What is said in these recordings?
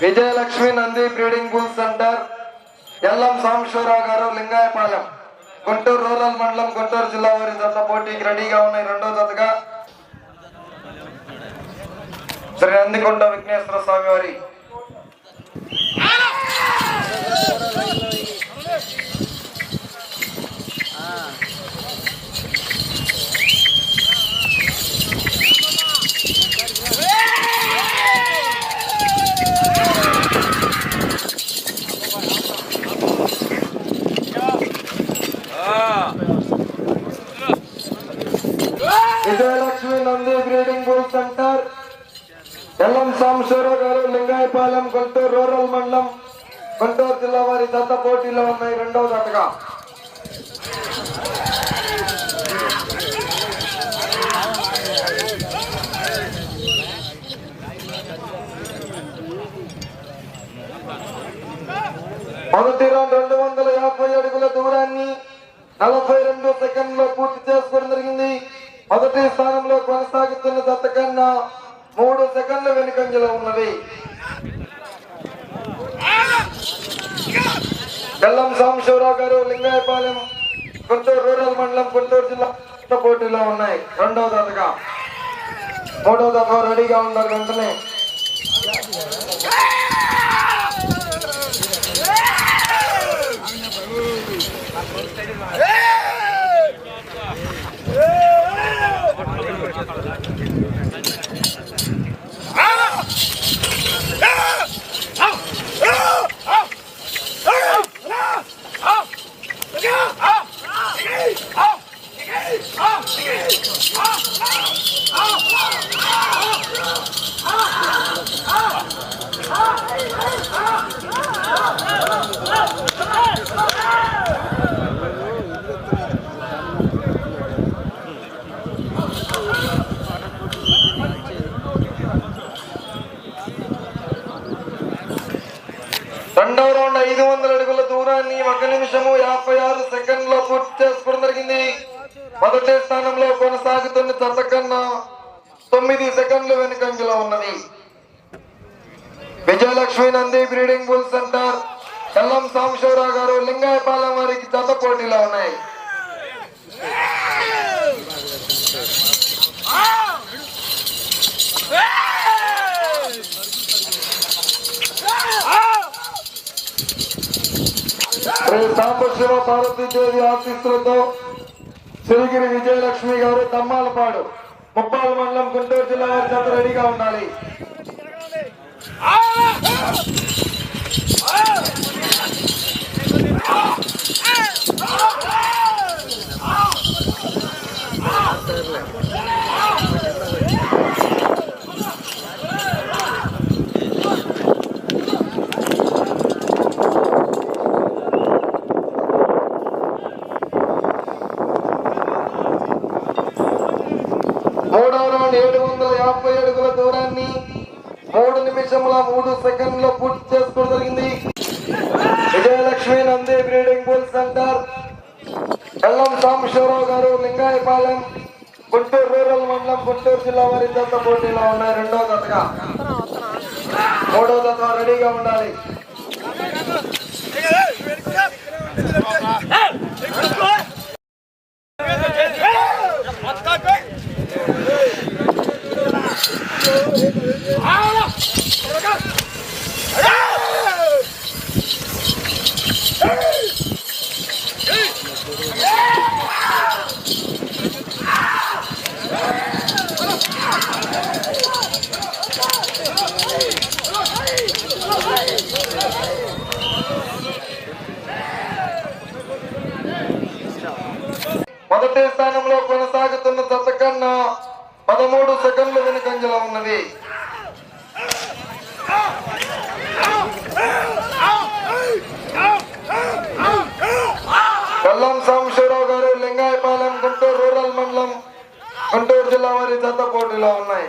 Vijayalakshmi Nandi breeding bull centre Ellam Sambasivarao గారు Lingayapalem Guntur rural మండలం గుంటూరు జిల్లా వారి జత పోటీకి రెడీగా ఉన్నాయి. రెండో జతగా శ్రీ నందికొండ విఘ్నేశ్వర స్వామి వారి Vijayalakshmi Nandi breeding bull centre Ellam Sambasivarao గారు మండలం గుంటూరు రూరల్ మండలం గుంటూరు జిల్లా వారి జత పోటీలో ఉన్నాయి రెండవ జతగా మొదటి రౌండ్ రెండు వందల యాభై అడుగుల దూరాన్ని నలభై రెండు సెకండ్లో పూర్తి చేసుకోవడం జరిగింది. మొదటి స్థానంలో కొనసాగుతున్న దత్త కన్నా మూడు సెకండ్ల వెనుకంజలో ఉన్నది. బెల్లం సాంబశివరావు గారు లింగాయపాలెం గుంటూరు రూరల్ మండలం గుంటూరు జిల్లా పోటీలో ఉన్నాయి రెండవ దశగా మూడవ దశ రెడీగా ఉండాలి వెంటనే రెండవ రౌండ్ ఐదు వందల అడుగుల దూరాన్ని ఒక నిమిషము యాభై ఆరు సెకండ్లో పూర్తి చేసుకోవడం జరిగింది. మొదటి స్థానంలో కొనసాగుతున్న జత తొమ్మిది సెకండ్లు వెనుకంజలో ఉన్నది. Vijayalakshmi Nandi breeding bull centre. Kallam Sambasivarao గారు లింగాయపాలెం వారికి జత పోటీలో ఉన్నాయి. శ్రీ సాంబశివ పార్వతీదేవి ఆశీస్సులతో సిరిగిరి విజయలక్ష్మి గారు తమ్మాలపాడు ముప్పాల మండలం గుంటూరు జిల్లా వారి చేత రెడీగా ఉండాలి మూడవ రౌండ్ ఏడు వందల దూరాన్ని మూడు నిమిషముల మూడు సెకండ్లో పూర్తి చేసుకోవడం జరిగింది Vijayalakshmi Nandi breeding bull centre Ellam Sambasivarao గారు లింగాయపాలెం గుంటూరు రూరల్ మండలం గుంటూరు జిల్లా వారి జత పోటీలో ఉన్నాయి రెండో జతగా మూడో జత రెడీగా ఉండాలి మొదటి స్థానంలో కొనసాగుతున్న జత కన్నా పదమూడు సెకండ్లు వెనుకంజలో ఉన్నది. కల్లం సాంబశివరావు గారు లింగాయపాలెం గుంటూరు రూరల్ మండలం గుంటూరు జిల్లా వారి జత పోటీలో ఉన్నాయి.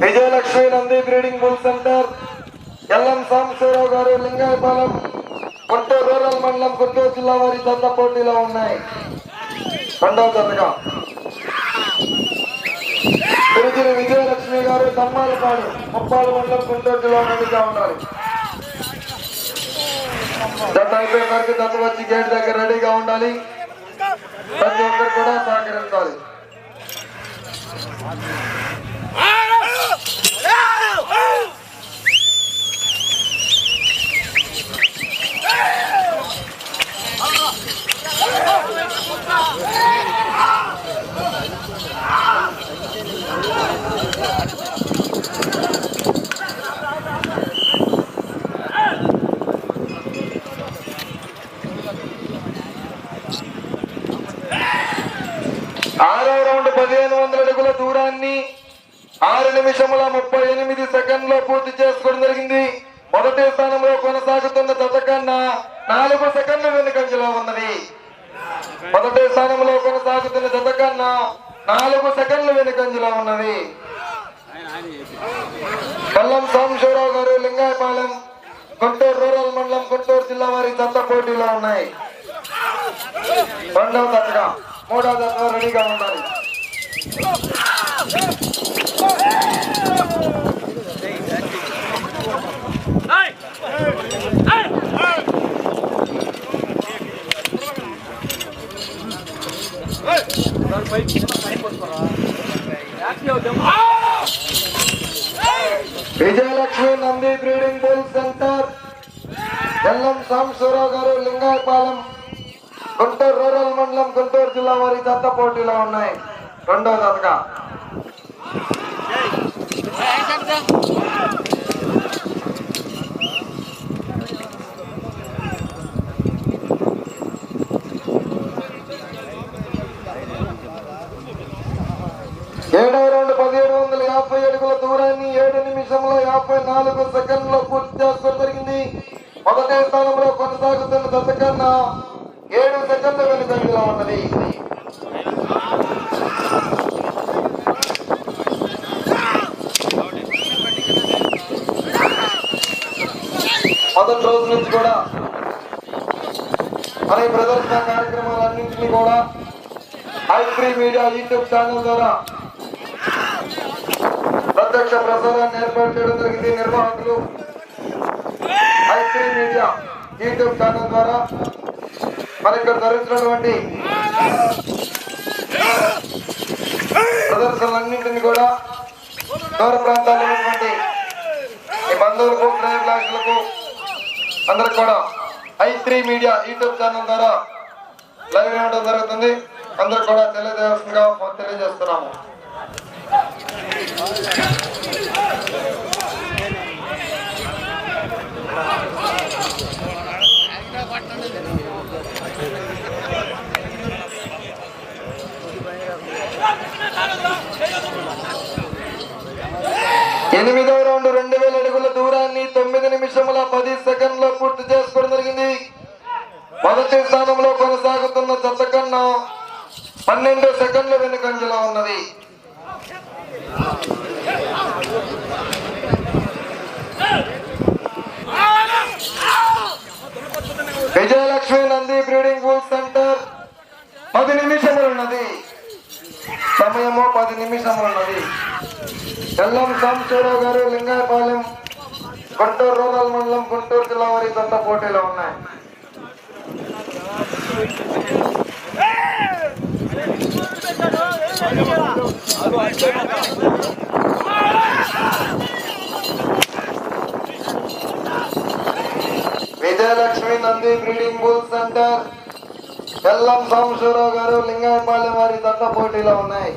Vijayalakshmi Nandi breeding bull centre. Ellam Sambasivarao గారు లింగాయపాలెం గుంటూరు రూరల్ మండలం గుంటూరు జిల్లా వారి జత పోటీలో ఉన్నాయి. రెండవ జతగా. తిరుగిరి విజయలక్ష్మి గారు దమ్మాలపాడు ముప్పాలు మండలం గుంటూరు జిల్లా నుండిగా ఉండాలి జత అయిపోయే వరకు జత వచ్చి గేట్ దగ్గర రెడీగా ఉండాలి. ప్రతి ఒక్కరు కూడా సహకరించాలి ఆరో రౌండ్ పదిహేను కిలోమీటర్ల దూరాన్ని ఆరు నిమిషముల ముప్పై ఎనిమిది సెకండ్లో పూర్తి చేసుకోవడం జరిగింది. మొదటి స్థానంలో కొనసాగుతున్న జత కన్నా నాలుగు సెకండ్లు వెనుకంజలో ఉన్నది. మొదటి స్థానంలో కొనసాగుతున్న జత కన్నా నాలుగు సెకండ్లు వెనుకంజలో ఉన్నది. కల్లం సాంబశివరావు గారు లింగాయపాలెం గుంటూరు రూరల్ మండలం గుంటూరు జిల్లా వారి జత పోటీలో ఉన్నాయి. రెండవ జతగా మూడవ జత రెడీగా ఉండాలి. Vijayalakshmi Nandi breeding bull centre. Ellam Sambasivarao గారు లింగాయపాలెం గుంటూరు రూరల్ మండలం గుంటూరు జిల్లా వారి దత్త పోటీలో ఉన్నాయి. రెండవ జతగా ఏడవ రెండు పదిహేడు వందల యాభై అడుగుల దూరాన్ని ఏడు నిమిషంలో యాభై నాలుగు సెకండ్లో పూర్తి చేసుకోవడం జరిగింది. మొదటి స్థానంలో కొనసాగుతున్న దశ కన్నా ఏడు సెకండ్ల వెనుకంజలో ఉన్నది. రోజు నుంచి కూడా మన ప్రదర్శన కార్యక్రమాలన్నింటినీ కూడా ఐక్రీ మీడియా యూట్యూబ్ ఛానల్ ద్వారా ప్రత్యక్ష ప్రసారాన్ని ఏర్పాటు చేయడం జరిగింది. నిర్వాహకులు ఐక్రీ మీడియా యూట్యూబ్ ఛానల్ ద్వారా మన ఇక్కడ ధరించినటువంటి ప్రదర్శనలన్నింటినీ కూడా దూర ప్రాంతాల్లో ఉన్నటువంటి ఈ బంధువులకు శ్రేయభిలాషులకు అందరికి కూడా I three media YouTube channel ద్వారా లైవ్ ఇవ్వడం జరుగుతుంది. అందరు కూడా తెలియజేస్తుందిగా తెలియజేస్తున్నాము. ఎనిమిదవ రౌండ్ రెండు వేల అడుగుల దూరాన్ని తొమ్మిది నిమిషముల పది సెకండ్ పూర్తి చేసుకోవడం జరిగింది మొదటి స్థానంలో కొనసాగుతున్న జత కన్నా పన్నెండు సెకండ్ల వెనుకంజలో ఉన్నది Vijayalakshmi Nandi breeding bull centre. పది నిమిషములు ఉన్నది సమయము పది నిమిషములు ఉన్నది ఎల్లం సాంబశివరావు గారు లింగాయపాలెం గుంటూరు రూరల్ మండలం గుంటూరు జిల్లా వారి దొంత పోటీలో ఉన్నాయి. Vijayalakshmi Nandi breeding bull centre. Bellam Sambasivarao గారు లింగాయపాలెం వారి దత్త పోటీలో ఉన్నాయి.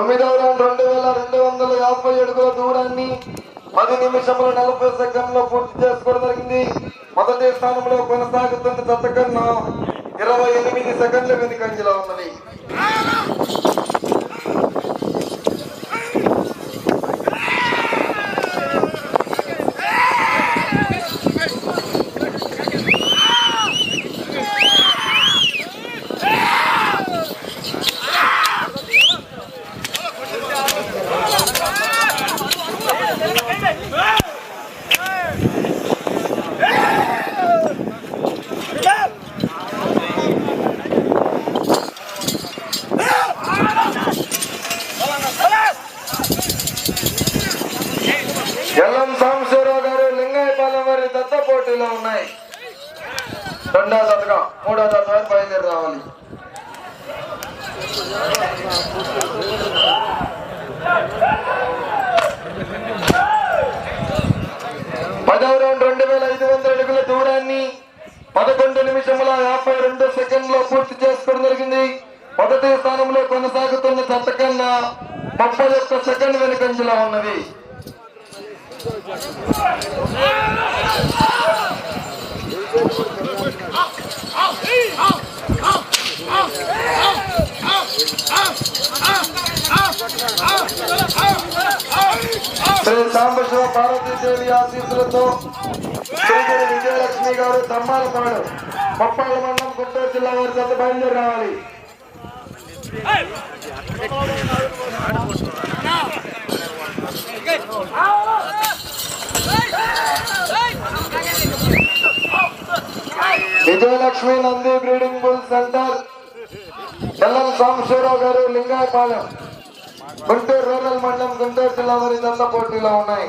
తొమ్మిదవ రౌండ్ రెండు వేల రెండు వందల యాభై అడుగుల దూరాన్ని పది నిమిషముల నలభై సెకండ్లో పూర్తి చేసుకోవడం జరిగింది. మొదటి స్థానంలో కొనసాగుతున్న జత ఇరవై ఎనిమిది సెకండ్ల వెనుకంజలో ఉన్నది ఎల్లం సాంబశివరావు గారు లింగాయపాలెం వారి దత్త పోటీలో ఉన్నాయి రెండో దత్తగా మూడో దత్త వారు బయలుదేరి రావాలి పదవ రౌండ్ రెండు వేల ఐదు వందల అడుగుల దూరాన్ని పదకొండు నిమిషముల యాభై రెండు సెకండ్లో పూర్తి చేసుకోవడం జరిగింది మొదటి స్థానంలో కొనసాగుతున్న జత కన్నా ముప్పై ఒక్క సెకండ్ వెనుకంజలో ఉన్నది శ్రీ సాంబశివ పార్వతీదేవి ఆశీస్సులతో శ్రీగిరి విజయలక్ష్మి గారు తమ్మాలపాడు పప్పాల మండలం గుంటూరు జిల్లా వారి జత బయలుదేరి రావాలి. Vijayalakshmi Nandi breeding bull centre. Ellam Sambasivarao గారు లింగాయపాలెం గుంటూరు రూరల్ మండలం గుంటూరు జిల్లా వారి దండ పోటీలో ఉన్నాయి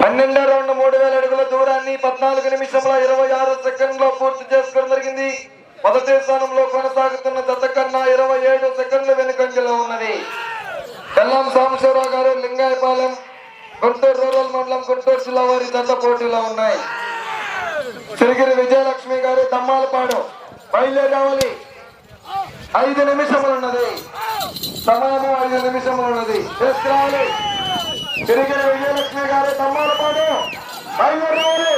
పన్నెండో రౌండ్ మూడు వేల అడుగుల దూరాన్ని పద్నాలుగు నిమిషంలో ఇరవై ఆరు సెకండ్లో పూర్తి చేసుకోవడం జరిగింది. మొదటి స్థానంలో కొనసాగుతున్న జత కన్నా ఇరవై ఏడు సెకండ్ల వెనుకంజలో ఉన్నది. బెల్లం సాంబశివరావు గారు లింగాయపాలెం గుంటూరు రూరల్ మండలం గుంటూరు జిల్లా వారి జత పోటీలో ఉన్నాయి. సిరిగిరి విజయలక్ష్మి గారు దమ్మాలపాడు బయలుదేరావలి ఐదు నిమిషములు ఉన్నది సమయము ఐదు నిమిషములు ఉన్నది తీసుకురావాలి. సిరిగిరి విజయలక్ష్మి గారు దమ్మాలపాడు బయలుదేరి రావాలి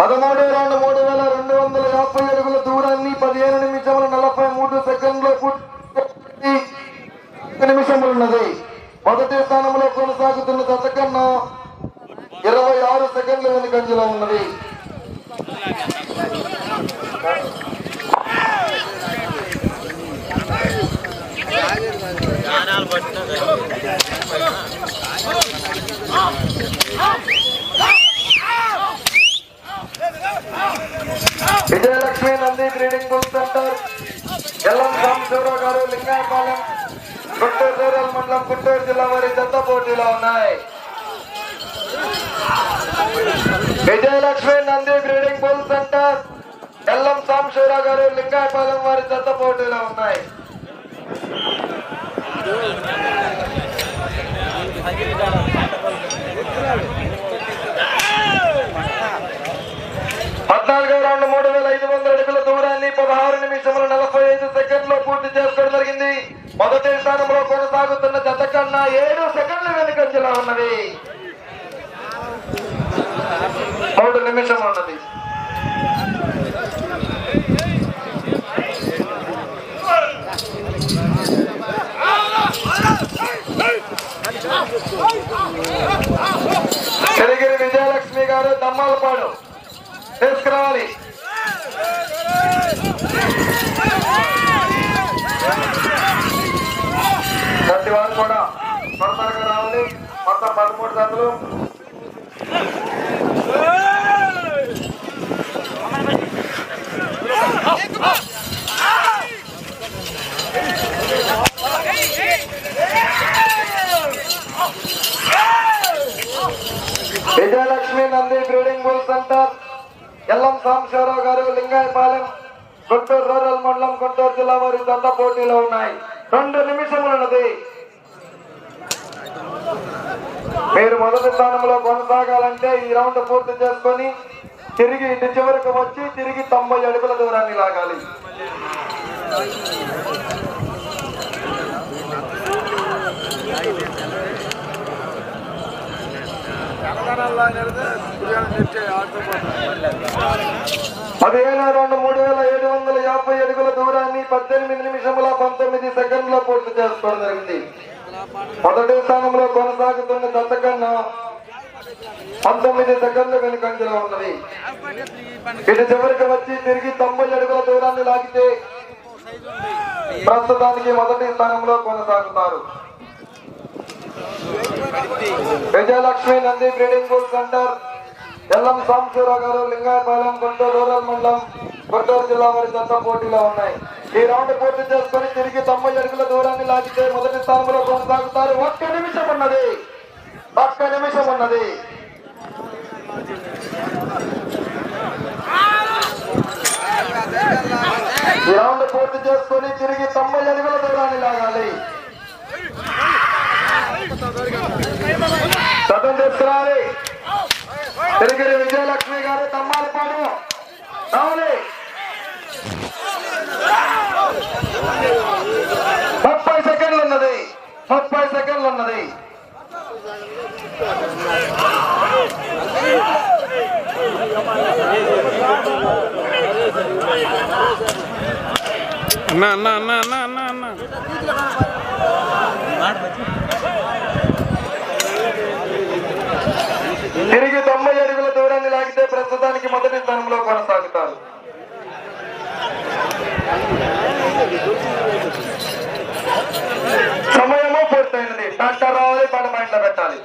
పదమూడు రౌండ్ మూడు వేల రెండు వందల యాభై అడుగుల దూరాన్ని పదిహేను నిమిషముల నలభై మూడు సెకండ్ల పూర్తి నిమిషములు ఉన్నది మొదటి స్థానంలో కొనసాగుతున్న జత కన్నా ఇరవై ఆరు సెకండ్ల వెనుకంజలో ఉన్నది Vijayalakshmi Nandi breeding bull centre Ellam Sambasivarao గారు లింగాయపాలెం గుంటూరు రూరల్ మండలం గుంటూరు జిల్లా వారి జత పోటీలో ఉన్నాయి Vijayalakshmi Nandi breeding bull centre. Ellam Sambasivarao గారు లింగాయపాలెం వారి జత పోటీలో ఉన్నాయి. పద్నాలుగో రౌండ్ మూడు వేల ఐదు వందల అడుగుల దూరాన్ని పదహారు నిమిషముల నలభై ఐదు సెకండ్లో పూర్తి చేసుకోవడం జరిగింది. మొదటి స్థానంలో కొనసాగుతున్న జత కన్నా ఏడు సెకండ్ల వెనుకంజలో ఉన్నది మూడు నిమిషం ఉన్నది. సిరిగిరి విజయలక్ష్మి గారు దమ్మాలపాడు. తీసుకురావాలి. ప్రతి వారు కూడా త్వరగా రావాలి. మొత్తం పదమూడు జతలు Vijayalakshmi Nandi breeding bull centre. Ellam Sambasivarao గారు లింగాయపాలెం గుంటూరు రూరల్ మండలం గుంటూరు జిల్లా వారి దండ పోటీలో ఉన్నాయి. రెండు నిమిషములున్నది. మీరు మొదటి స్థానంలో కొనసాగాలంటే ఈ రౌండ్ పూర్తి చేసుకొని తిరిగి ఇటు చివరికి వచ్చి తిరిగి తొంభై అడుగుల దూరాన్ని లాగాలి. పదిహేను రెండు మూడు వేల ఏడు వందల యాభై అడుగుల దూరాన్ని పద్దెనిమిది నిమిషముల పంతొమ్మిది సెకండ్ల పూర్తి చేసుకోవడం జరిగింది. మొదటి స్థానంలో కొనసాగుతున్న దత్త కన్నా పంతొమ్మిది సెకండ్ల వెనుకంజలో ఉన్నది. ఇటు చివరికి వచ్చి తిరిగి తొంభై అడుగుల దూరాన్ని లాగితే ప్రస్తుతానికి మొదటి స్థానంలో కొనసాగుతారు. Vijayalakshmi Nandi breeding bull centre. Ellam Sambasivarao గారు లింగాయపాలెం గుంటూరు రూరల్ మండలం గుంటూరు జిల్లా వారి జత పోటీలో ఉన్నాయి. ఈ రౌండ్ పూర్తి చేసుకొని తిరిగి తొంభై అడుగుల దూరాన్ని లాగితే మొదటి స్థానంలో కొనసాగుతారు. ఒక్క నిమిషం ఉన్నది. ఒక్క నిమిషం ఉన్నది. ఈ రౌండ్ పూర్తి చేసుకొని తిరిగి తొంభై అడుగుల దూరాన్ని లాగాలి. సతం తీసుకురావాలి తిరిగిరి విజయలక్ష్మి గారు తమ్మాలపాడు రావాలి. ముప్పై సెకండ్లు ఉన్నది. ముప్పై సెకండ్లు ఉన్నది. అన్న అన్న అన్న అన్న అన్న అన్న. తిరిగి తొంభై అడుగుల దూరాన్ని లాగితే ప్రస్తుతానికి మొదటి స్థానంలో కొనసాగుతారు. సమయమో పూర్తయినది. టాక్టర్ రావాలి పడమైండ్లో పెట్టాలి.